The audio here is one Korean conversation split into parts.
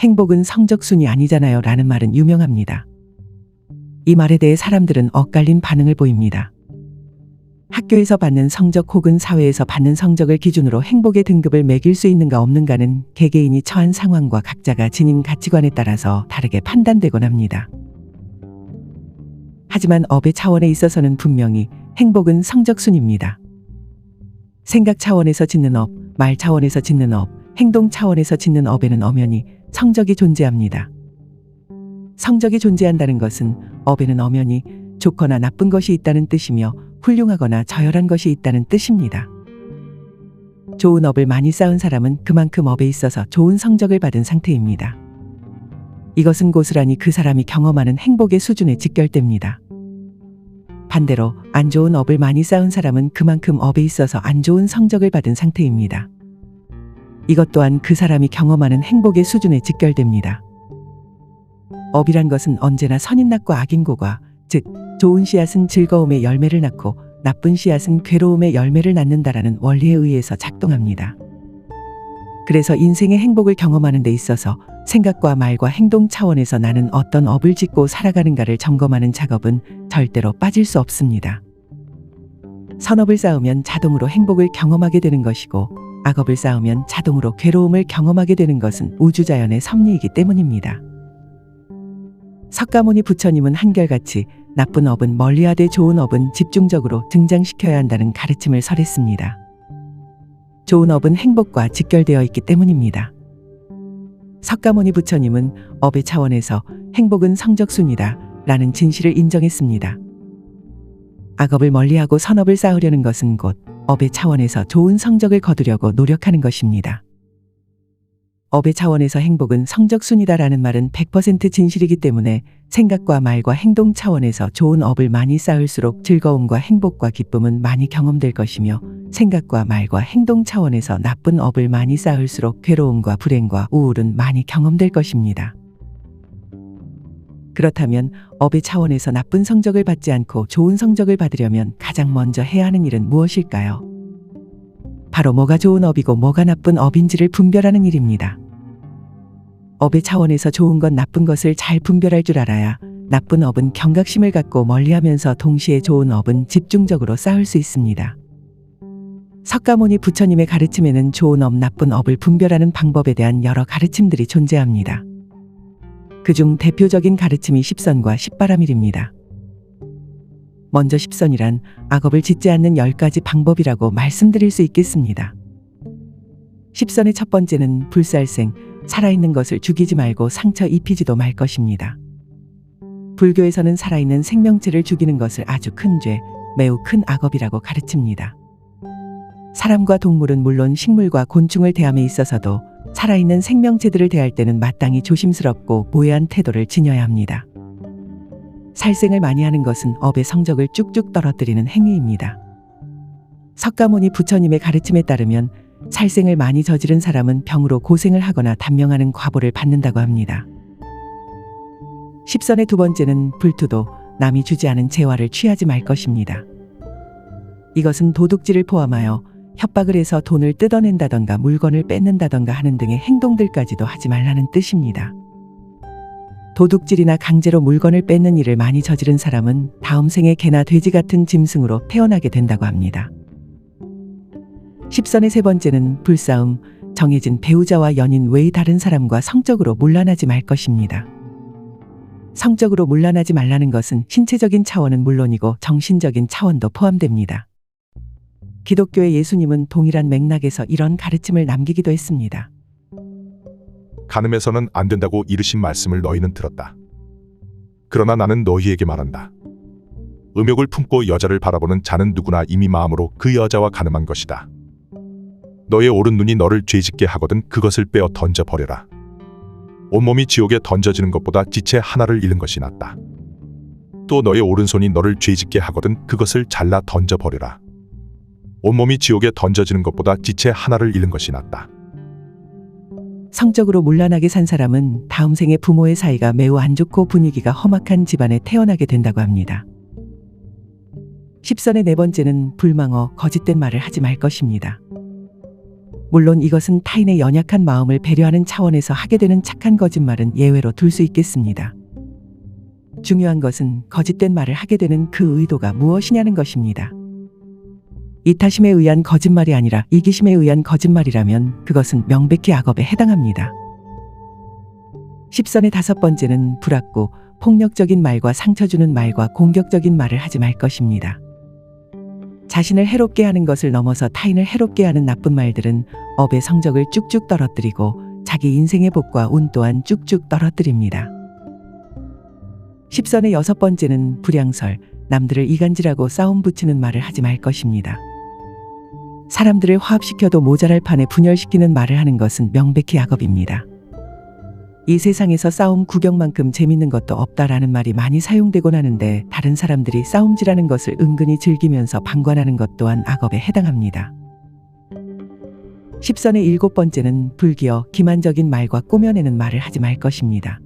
행복은 성적순이 아니잖아요 라는 말은 유명합니다. 이 말에 대해 사람들은 엇갈린 반응을 보입니다. 학교에서 받는 성적 혹은 사회에서 받는 성적을 기준으로 행복의 등급을 매길 수 있는가 없는가는 개개인이 처한 상황과 각자가 지닌 가치관에 따라서 다르게 판단되곤 합니다. 하지만 업의 차원에 있어서는 분명히 행복은 성적순입니다. 생각 차원에서 짓는 업, 말 차원에서 짓는 업, 행동 차원에서 짓는 업에는 엄연히 성적이 존재합니다. 성적이 존재한다는 것은 업에는 엄연히 좋거나 나쁜 것이 있다는 뜻이며 훌륭하거나 저열한 것이 있다는 뜻입니다. 좋은 업을 많이 쌓은 사람은 그만큼 업에 있어서 좋은 성적을 받은 상태입니다. 이것은 고스란히 그 사람이 경험하는 행복의 수준에 직결됩니다. 반대로 안 좋은 업을 많이 쌓은 사람은 그만큼 업에 있어서 안 좋은 성적을 받은 상태입니다. 이것 또한 그 사람이 경험하는 행복의 수준에 직결됩니다. 업이란 것은 언제나 선인낙과 악인고가, 즉, 좋은 씨앗은 즐거움의 열매를 낳고 나쁜 씨앗은 괴로움의 열매를 낳는다라는 원리에 의해서 작동합니다. 그래서 인생의 행복을 경험하는 데 있어서 생각과 말과 행동 차원에서 나는 어떤 업을 짓고 살아가는가를 점검하는 작업은 절대로 빠질 수 없습니다. 선업을 쌓으면 자동으로 행복을 경험하게 되는 것이고 악업을 쌓으면 자동으로 괴로움을 경험하게 되는 것은 우주자연의 섭리이기 때문입니다. 석가모니 부처님은 한결같이 나쁜 업은 멀리하되 좋은 업은 집중적으로 등장시켜야 한다는 가르침을 설했습니다. 좋은 업은 행복과 직결되어 있기 때문입니다. 석가모니 부처님은 업의 차원에서 행복은 성적순이다 라는 진실을 인정했습니다. 악업을 멀리하고 선업을 쌓으려는 것은 곧 업의 차원에서 좋은 성적을 거두려고 노력하는 것입니다. 업의 차원에서 행복은 성적순이다라는 말은 100% 진실이기 때문에 생각과 말과 행동 차원에서 좋은 업을 많이 쌓을수록 즐거움과 행복과 기쁨은 많이 경험될 것이며 생각과 말과 행동 차원에서 나쁜 업을 많이 쌓을수록 괴로움과 불행과 우울은 많이 경험될 것입니다. 그렇다면 업의 차원에서 나쁜 성적을 받지 않고 좋은 성적을 받으려면 가장 먼저 해야 하는 일은 무엇일까요? 바로 뭐가 좋은 업이고 뭐가 나쁜 업인지를 분별하는 일입니다. 업의 차원에서 좋은 것 나쁜 것을 잘 분별할 줄 알아야 나쁜 업은 경각심을 갖고 멀리하면서 동시에 좋은 업은 집중적으로 쌓을 수 있습니다. 석가모니 부처님의 가르침에는 좋은 업, 나쁜 업을 분별하는 방법에 대한 여러 가르침들이 존재합니다. 그중 대표적인 가르침이 십선과 십바라밀입니다. 먼저 십선이란 악업을 짓지 않는 열 가지 방법이라고 말씀드릴 수 있겠습니다. 십선의 첫 번째는 불살생, 살아있는 것을 죽이지 말고 상처 입히지도 말 것입니다. 불교에서는 살아있는 생명체를 죽이는 것을 아주 큰 죄, 매우 큰 악업이라고 가르칩니다. 사람과 동물은 물론 식물과 곤충을 대함에 있어서도 살아있는 생명체들을 대할 때는 마땅히 조심스럽고 모해한 태도를 지녀야 합니다. 살생을 많이 하는 것은 업의 성적을 쭉쭉 떨어뜨리는 행위입니다. 석가모니 부처님의 가르침에 따르면 살생을 많이 저지른 사람은 병으로 고생을 하거나 단명하는 과보를 받는다고 합니다. 십선의 두 번째는 불투도 남이 주지 않은 재화를 취하지 말 것입니다. 이것은 도둑질을 포함하여 협박을 해서 돈을 뜯어낸다던가 물건을 뺏는다던가 하는 등의 행동들까지도 하지 말라는 뜻입니다. 도둑질이나 강제로 물건을 뺏는 일을 많이 저지른 사람은 다음 생에 개나 돼지 같은 짐승으로 태어나게 된다고 합니다. 십선의 세 번째는 불싸움, 정해진 배우자와 연인 외의 다른 사람과 성적으로 문란하지 말 것입니다. 성적으로 문란하지 말라는 것은 신체적인 차원은 물론이고 정신적인 차원도 포함됩니다. 기독교의 예수님은 동일한 맥락에서 이런 가르침을 남기기도 했습니다. 간음해서는 안 된다고 이르신 말씀을 너희는 들었다. 그러나 나는 너희에게 말한다. 음욕을 품고 여자를 바라보는 자는 누구나 이미 마음으로 그 여자와 간음한 것이다. 너의 오른 눈이 너를 죄짓게 하거든 그것을 빼어 던져 버려라. 온몸이 지옥에 던져지는 것보다 지체 하나를 잃는 것이 낫다. 또 너의 오른손이 너를 죄짓게 하거든 그것을 잘라 던져 버려라. 온몸이 지옥에 던져지는 것보다 지체 하나를 잃는 것이 낫다. 성적으로 문란하게 산 사람은 다음 생에 부모의 사이가 매우 안 좋고 분위기가 험악한 집안에 태어나게 된다고 합니다. 십선의 네 번째는 불망어 거짓된 말을 하지 말 것입니다. 물론 이것은 타인의 연약한 마음을 배려하는 차원에서 하게 되는 착한 거짓말은 예외로 둘 수 있겠습니다. 중요한 것은 거짓된 말을 하게 되는 그 의도가 무엇이냐는 것입니다. 이타심에 의한 거짓말이 아니라 이기심에 의한 거짓말이라면 그것은 명백히 악업에 해당합니다. 십선의 다섯 번째는 불악고 폭력적인 말과 상처 주는 말과 공격적인 말을 하지 말 것입니다. 자신을 해롭게 하는 것을 넘어서 타인을 해롭게 하는 나쁜 말들은 업의 성적을 쭉쭉 떨어뜨리고 자기 인생의 복과 운 또한 쭉쭉 떨어뜨립니다. 십선의 여섯 번째는 불량설, 남들을 이간질하고 싸움 붙이는 말을 하지 말 것입니다. 사람들을 화합시켜도 모자랄 판에 분열시키는 말을 하는 것은 명백히 악업입니다. 이 세상에서 싸움 구경만큼 재밌는 것도 없다라는 말이 많이 사용되곤 하는데 다른 사람들이 싸움질하는 것을 은근히 즐기면서 방관하는 것 또한 악업에 해당합니다. 십선의 일곱 번째는 불기어 기만적인 말과 꾸며내는 말을 하지 말 것입니다.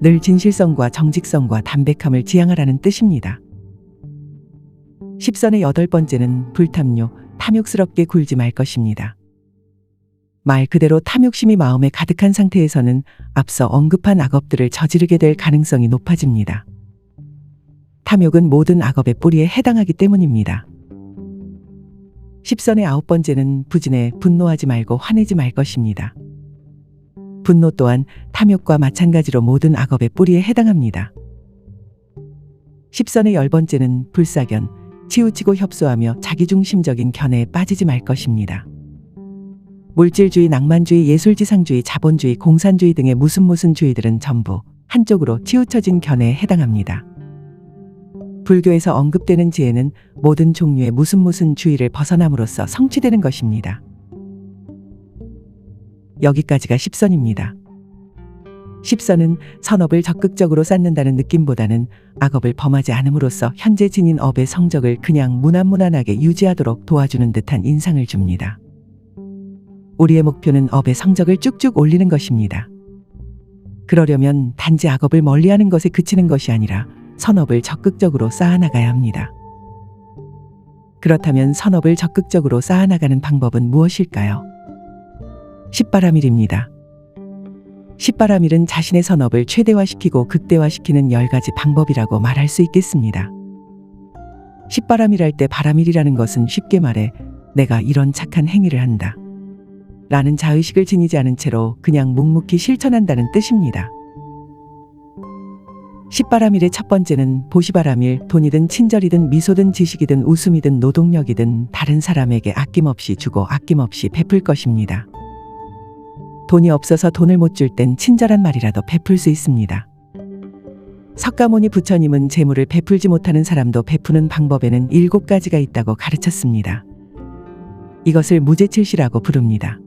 늘 진실성과 정직성과 담백함을 지향하라는 뜻입니다. 십선의 여덟 번째는 불탐료, 탐욕스럽게 굴지 말 것입니다. 말 그대로 탐욕심이 마음에 가득한 상태에서는 앞서 언급한 악업들을 저지르게 될 가능성이 높아집니다. 탐욕은 모든 악업의 뿌리에 해당하기 때문입니다. 십선의 아홉 번째는 부진에 분노하지 말고 화내지 말 것입니다. 분노 또한 탐욕과 마찬가지로 모든 악업의 뿌리에 해당합니다. 십선의 열 번째는 불사견, 치우치고 협소하며 자기중심적인 견해에 빠지지 말 것입니다. 물질주의, 낭만주의, 예술지상주의, 자본주의, 공산주의 등의 무슨 무슨 주의들은 전부 한쪽으로 치우쳐진 견해에 해당합니다. 불교에서 언급되는 지혜는 모든 종류의 무슨 무슨 주의를 벗어남으로써 성취되는 것입니다. 여기까지가 십선입니다. 십선은 선업을 적극적으로 쌓는다는 느낌보다는 악업을 범하지 않음으로써 현재 지닌 업의 성적을 그냥 무난무난하게 유지하도록 도와주는 듯한 인상을 줍니다. 우리의 목표는 업의 성적을 쭉쭉 올리는 것입니다. 그러려면 단지 악업을 멀리하는 것에 그치는 것이 아니라 선업을 적극적으로 쌓아나가야 합니다. 그렇다면 선업을 적극적으로 쌓아나가는 방법은 무엇일까요? 십바라밀입니다. 십바라밀은 자신의 선업을 최대화시키고 극대화시키는 열 가지 방법이라고 말할 수 있겠습니다. 십바라밀할 때 바라밀이라는 것은 쉽게 말해 내가 이런 착한 행위를 한다. 라는 자의식을 지니지 않은 채로 그냥 묵묵히 실천한다는 뜻입니다. 십바라밀의 첫 번째는 보시바라밀, 돈이든 친절이든 미소든 지식이든 웃음이든 노동력이든 다른 사람에게 아낌없이 주고 아낌없이 베풀 것입니다. 돈이 없어서 돈을 못 줄 땐 친절한 말이라도 베풀 수 있습니다. 석가모니 부처님은 재물을 베풀지 못하는 사람도 베푸는 방법에는 일곱 가지가 있다고 가르쳤습니다. 이것을 무제칠시라고 부릅니다.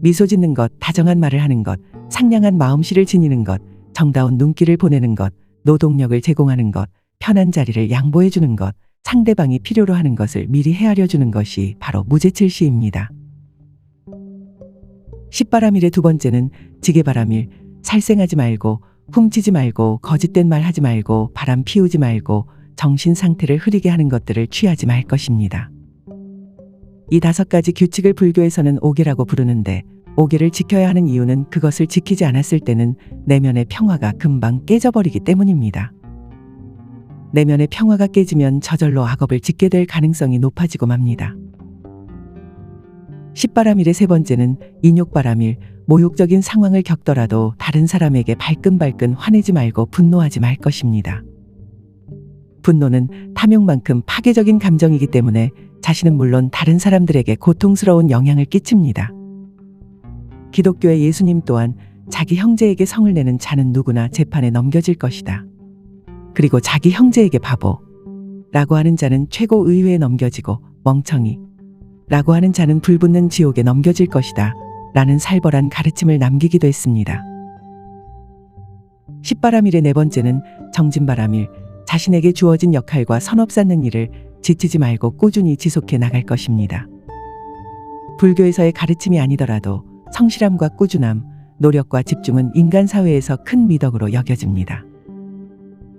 미소 짓는 것, 다정한 말을 하는 것, 상냥한 마음씨를 지니는 것, 정다운 눈길을 보내는 것, 노동력을 제공하는 것, 편한 자리를 양보해 주는 것, 상대방이 필요로 하는 것을 미리 헤아려 주는 것이 바로 무제칠시입니다. 십바라밀의 두 번째는 지게바라밀, 살생하지 말고, 훔치지 말고, 거짓된 말 하지 말고, 바람 피우지 말고, 정신 상태를 흐리게 하는 것들을 취하지 말 것입니다. 이 다섯 가지 규칙을 불교에서는 오계라고 부르는데, 오계를 지켜야 하는 이유는 그것을 지키지 않았을 때는 내면의 평화가 금방 깨져버리기 때문입니다. 내면의 평화가 깨지면 저절로 악업을 짓게 될 가능성이 높아지고 맙니다. 십바라밀의 세 번째는 인욕바라밀, 모욕적인 상황을 겪더라도 다른 사람에게 발끈발끈 화내지 말고 분노하지 말 것입니다. 분노는 탐욕만큼 파괴적인 감정이기 때문에 자신은 물론 다른 사람들에게 고통스러운 영향을 끼칩니다. 기독교의 예수님 또한 자기 형제에게 성을 내는 자는 누구나 재판에 넘겨질 것이다. 그리고 자기 형제에게 바보 라고 하는 자는 최고 의회에 넘겨지고 멍청이 라고 하는 자는 불붙는 지옥에 넘겨질 것이다. 라는 살벌한 가르침을 남기기도 했습니다. 십바라밀의 네 번째는 정진바라밀, 자신에게 주어진 역할과 선업 쌓는 일을 지치지 말고 꾸준히 지속해 나갈 것입니다. 불교에서의 가르침이 아니더라도 성실함과 꾸준함, 노력과 집중은 인간 사회에서 큰 미덕으로 여겨집니다.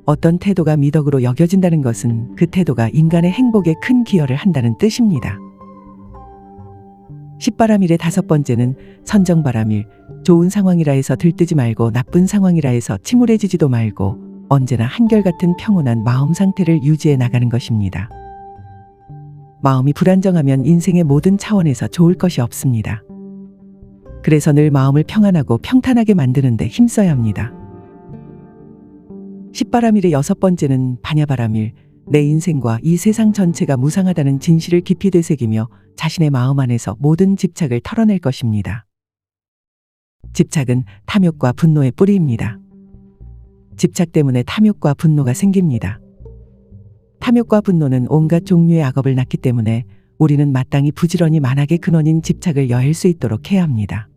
어떤 태도가 미덕으로 여겨진다는 것은 그 태도가 인간의 행복에 큰 기여를 한다는 뜻입니다. 십바람일의 다섯 번째는 선정바람일, 좋은 상황이라 해서 들뜨지 말고 나쁜 상황이라 해서 침울해지지도 말고 언제나 한결같은 평온한 마음 상태를 유지해 나가는 것입니다. 마음이 불안정하면 인생의 모든 차원에서 좋을 것이 없습니다. 그래서 늘 마음을 평안하고 평탄하게 만드는데 힘써야 합니다. 십바람일의 여섯 번째는 반야바람일, 내 인생과 이 세상 전체가 무상하다는 진실을 깊이 되새기며 자신의 마음 안에서 모든 집착을 털어낼 것입니다. 집착은 탐욕과 분노의 뿌리입니다. 집착 때문에 탐욕과 분노가 생깁니다. 탐욕과 분노는 온갖 종류의 악업을 낳기 때문에 우리는 마땅히 부지런히 만악의 근원인 집착을 여힐 수 있도록 해야 합니다.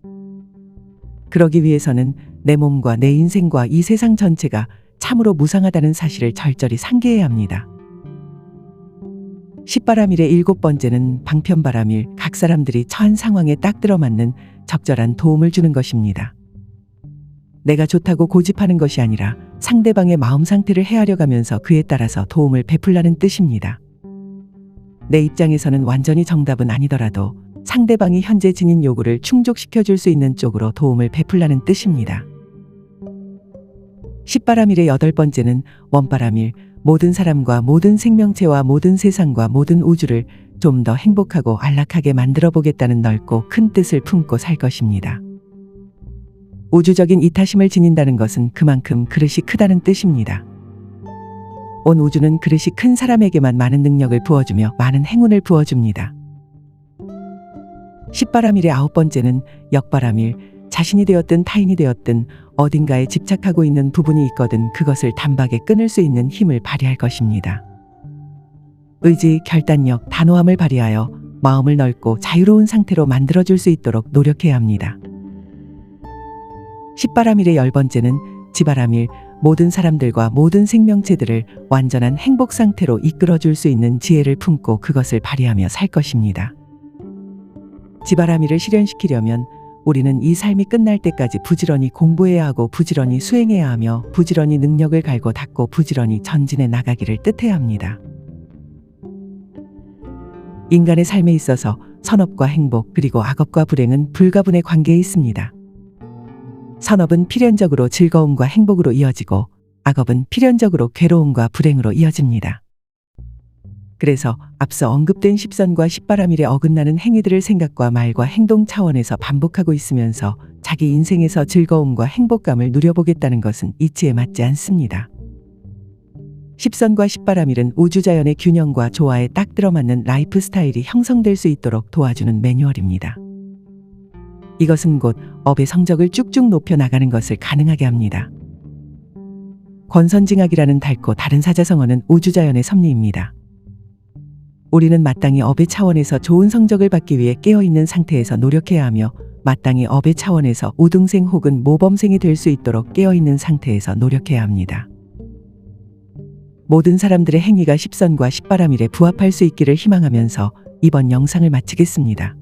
그러기 위해서는 내 몸과 내 인생과 이 세상 전체가 참으로 무상하다는 사실을 절절히 상기해야 합니다. 십바람일의 일곱 번째는 방편바람일, 각 사람들이 처한 상황에 딱 들어맞는 적절한 도움을 주는 것입니다. 내가 좋다고 고집하는 것이 아니라 상대방의 마음 상태를 헤아려 가면서 그에 따라서 도움을 베풀라는 뜻입니다. 내 입장에서는 완전히 정답은 아니더라도 상대방이 현재 지닌 요구를 충족시켜 줄 수 있는 쪽으로 도움을 베풀라는 뜻입니다. 십바람일의 여덟 번째는 원바람일, 모든 사람과 모든 생명체와 모든 세상과 모든 우주를 좀 더 행복하고 안락하게 만들어 보겠다는 넓고 큰 뜻을 품고 살 것입니다. 우주적인 이타심을 지닌다는 것은 그만큼 그릇이 크다는 뜻입니다. 온 우주는 그릇이 큰 사람에게만 많은 능력을 부어주며 많은 행운을 부어줍니다. 십바람일의 아홉 번째는 역바람일, 자신이 되었든 타인이 되었든 어딘가에 집착하고 있는 부분이 있거든 그것을 단박에 끊을 수 있는 힘을 발휘할 것입니다. 의지, 결단력, 단호함을 발휘하여 마음을 넓고 자유로운 상태로 만들어줄 수 있도록 노력해야 합니다. 십바람일의 열 번째는 지바람일, 모든 사람들과 모든 생명체들을 완전한 행복 상태로 이끌어줄 수 있는 지혜를 품고 그것을 발휘하며 살 것입니다. 지바라미를 실현시키려면 우리는 이 삶이 끝날 때까지 부지런히 공부해야 하고 부지런히 수행해야 하며 부지런히 능력을 갈고 닦고 부지런히 전진해 나가기를 뜻해야 합니다. 인간의 삶에 있어서 선업과 행복 그리고 악업과 불행은 불가분의 관계에 있습니다. 선업은 필연적으로 즐거움과 행복으로 이어지고 악업은 필연적으로 괴로움과 불행으로 이어집니다. 그래서 앞서 언급된 십선과 십바람일에 어긋나는 행위들을 생각과 말과 행동 차원에서 반복하고 있으면서 자기 인생에서 즐거움과 행복감을 누려보겠다는 것은 이치에 맞지 않습니다. 십선과 십바람일은 우주자연의 균형과 조화에 딱 들어맞는 라이프 스타일이 형성될 수 있도록 도와주는 매뉴얼입니다. 이것은 곧 업의 성적을 쭉쭉 높여 나가는 것을 가능하게 합니다. 권선징악이라는 달고 다른 사자성어는 우주자연의 섭리입니다. 우리는 마땅히 업의 차원에서 좋은 성적을 받기 위해 깨어있는 상태에서 노력해야 하며 마땅히 업의 차원에서 우등생 혹은 모범생이 될 수 있도록 깨어있는 상태에서 노력해야 합니다. 모든 사람들의 행위가 십선과 십바람일에 부합할 수 있기를 희망하면서 이번 영상을 마치겠습니다.